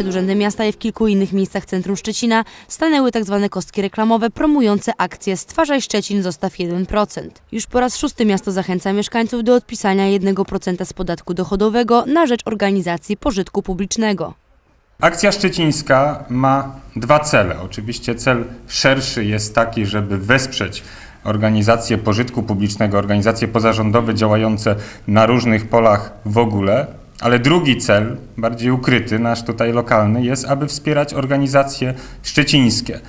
Przed Urzędem Miasta i w kilku innych miejscach centrum Szczecina stanęły tzw. kostki reklamowe promujące akcję Stwarzaj Szczecin, zostaw 1%. Już po raz szósty miasto zachęca mieszkańców do odpisania 1% z podatku dochodowego na rzecz organizacji pożytku publicznego. Akcja szczecińska ma dwa cele. Oczywiście cel szerszy jest taki, żeby wesprzeć organizacje pożytku publicznego, organizacje pozarządowe działające na różnych polach w ogóle, ale drugi cel, bardziej ukryty, nasz tutaj lokalny, jest, aby wspierać organizacje szczecińskie.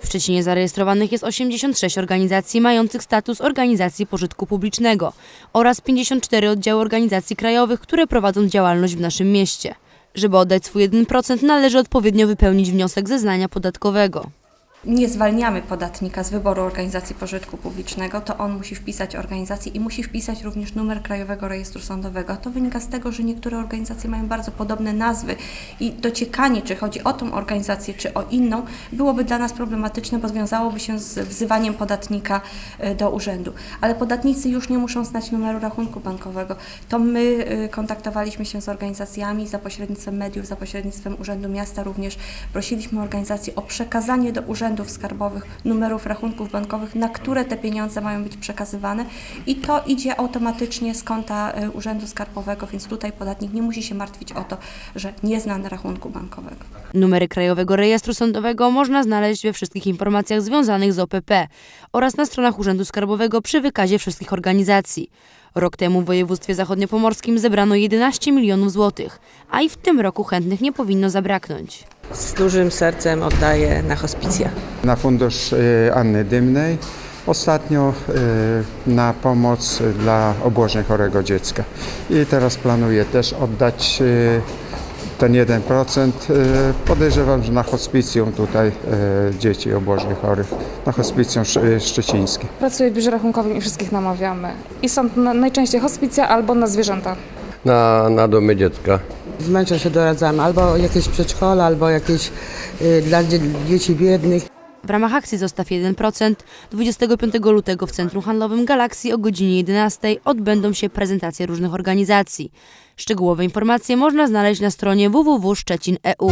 W Szczecinie zarejestrowanych jest 86 organizacji mających status organizacji pożytku publicznego oraz 54 oddziały organizacji krajowych, które prowadzą działalność w naszym mieście. Żeby oddać swój 1%, należy odpowiednio wypełnić wniosek zeznania podatkowego. Nie zwalniamy podatnika z wyboru organizacji pożytku publicznego, to on musi wpisać organizację i musi wpisać również numer Krajowego Rejestru Sądowego. To wynika z tego, że niektóre organizacje mają bardzo podobne nazwy i dociekanie, czy chodzi o tą organizację, czy o inną, byłoby dla nas problematyczne, bo związałoby się z wzywaniem podatnika e, do urzędu. Ale podatnicy już nie muszą znać numeru rachunku bankowego. To my e, kontaktowaliśmy się z organizacjami za pośrednictwem mediów, za pośrednictwem Urzędu Miasta również prosiliśmy organizacje o przekazanie do urzędów skarbowych numerów rachunków bankowych, na które te pieniądze mają być przekazywane i to idzie automatycznie z konta e, Urzędu Skarbowego, więc tutaj podatnik nie musi się martwić o to, że nie zna rachunku bankowego. Numery Krajowego Rejestru Sądowego można znaleźć we wszystkich informacjach związanych z OPP oraz na stronach Urzędu Skarbowego przy wykazie wszystkich organizacji. Rok temu w województwie zachodniopomorskim zebrano 11 milionów złotych, a i w tym roku chętnych nie powinno zabraknąć. Z dużym sercem oddaję na hospicja. na fundusz y, Anny Dymnej. Ostatnio y, na pomoc dla obłożnie chorego dziecka. I teraz planuję też oddać y, ten 1%. y, Podejrzewam, że na hospicjum tutaj dzieci obłożnie chorych, na hospicjum sz- szczecińskie. Pracuję w biurze rachunkowym i wszystkich namawiamy. I są najczęściej hospicja albo na zwierzęta. na, na domy dziecka. Męczach się doradzamy, albo jakieś przedszkola, albo jakieś y, dla dzie- dzieci biednych. W ramach akcji Zostaw 1% 25 lutego w Centrum Handlowym Galaxy o godzinie 11 odbędą się prezentacje różnych organizacji. Szczegółowe informacje można znaleźć na stronie www.szczecin.eu.